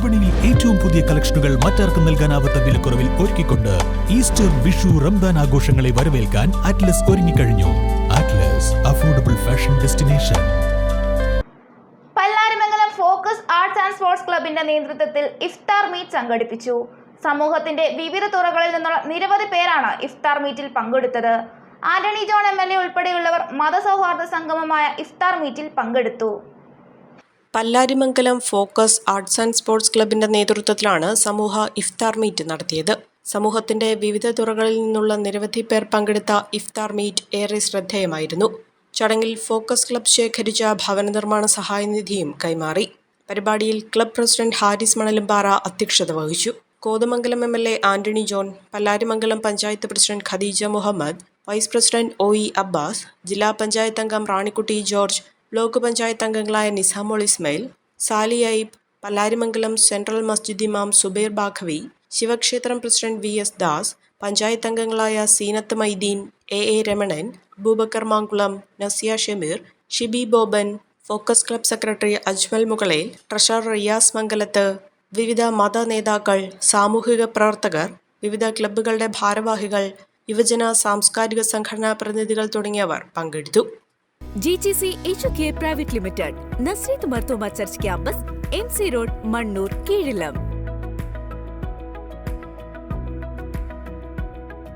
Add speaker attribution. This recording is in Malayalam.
Speaker 1: വിപണിയിൽ ഏറ്റവും പുതിയ കളക്ഷനുകൾ മറ്റാർക്കും നൽകാനാവാത്ത വിലക്കുറവിൽ ഒരുക്കിക്കൊണ്ട് ഈസ്റ്റർ വിഷു റംദാൻ ആഘോഷങ്ങളെ വരവേൽക്കാൻ അറ്റ്ലസ് ഒരുങ്ങിക്കഴിഞ്ഞു. Atlas affordable fashion destination
Speaker 2: focus arts and sports ക്ലബിന്റെ നേതൃത്വത്തിൽ ഇഫ്താർ മീറ്റ് സംഘടിപ്പിച്ചു. സമൂഹത്തിന്റെ വിവിധ തുറകളിൽ നിന്നുള്ള നിരവധി പേരാണ് ഇഫ്താർ മീറ്റിൽ പങ്കെടുത്തത്. Antony John M L A ഉൾപ്പെടെയുള്ളവർ മതസൗഹാർദ്ദ സംഗമമായ ഇഫ്താർ മീറ്റിൽ പങ്കെടുത്തു.
Speaker 3: Pallarimangalam focus arts and sports ക്ലബിന്റെ നേതൃത്വത്തിലാണ് സമൂഹ ഇഫ്താർ മീറ്റ് നടത്തിയത്. സമൂഹത്തിന്റെ വിവിധ തുറകളിൽ നിന്നുള്ള നിരവധി പേർ പങ്കെടുത്ത ഇഫ്താർ മീറ്റ് ഏറെ ശ്രദ്ധേയമായിരുന്നു. ചടങ്ങിൽ ഫോക്കസ് ക്ലബ് ശേഖരിച്ച ഭവന നിർമ്മാണ സഹായനിധിയും കൈമാറി. പരിപാടിയിൽ ക്ലബ് പ്രസിഡന്റ് ഹാരിസ് മണലുംപാറ അധ്യക്ഷത വഹിച്ചു. Kothamangalam M L A Antony John Pallarimangalam panchayat president Khadeeja Muhammad vice president O E Abbas ജില്ലാ പഞ്ചായത്ത് അംഗം റാണിക്കുട്ടി ജോർജ് ബ്ലോക്ക് പഞ്ചായത്ത് അംഗങ്ങളായ നിസാമോൾ ഇസ്മയിൽ സാലി അയിബ് പല്ലാരിമംഗലം സെൻട്രൽ മസ്ജിദ് ഇമാം സുബൈർ ബാഖവി ശിവക്ഷേത്രം president V S Das panchayat അംഗങ്ങളായ Seenath Maideen A A Ramanan Aboobacker Mankulam Nasiya Shameer Shibi Boban focus club secretary Ajmal മുകളെ treasurer Riyas Mangalath വിവിധ മത നേതാക്കൾ സാമൂഹിക പ്രവർത്തകർ വിവിധ ക്ലബ്ബുകളുടെ ഭാരവാഹികൾ യുവജന സാംസ്കാരിക സംഘടനാ പ്രതിനിധികൾ തുടങ്ങിയവർ പങ്കെടുത്തു.
Speaker 4: GGC H K private limited Nazreth Marthoma church campus M C road Mannoor Keezhillam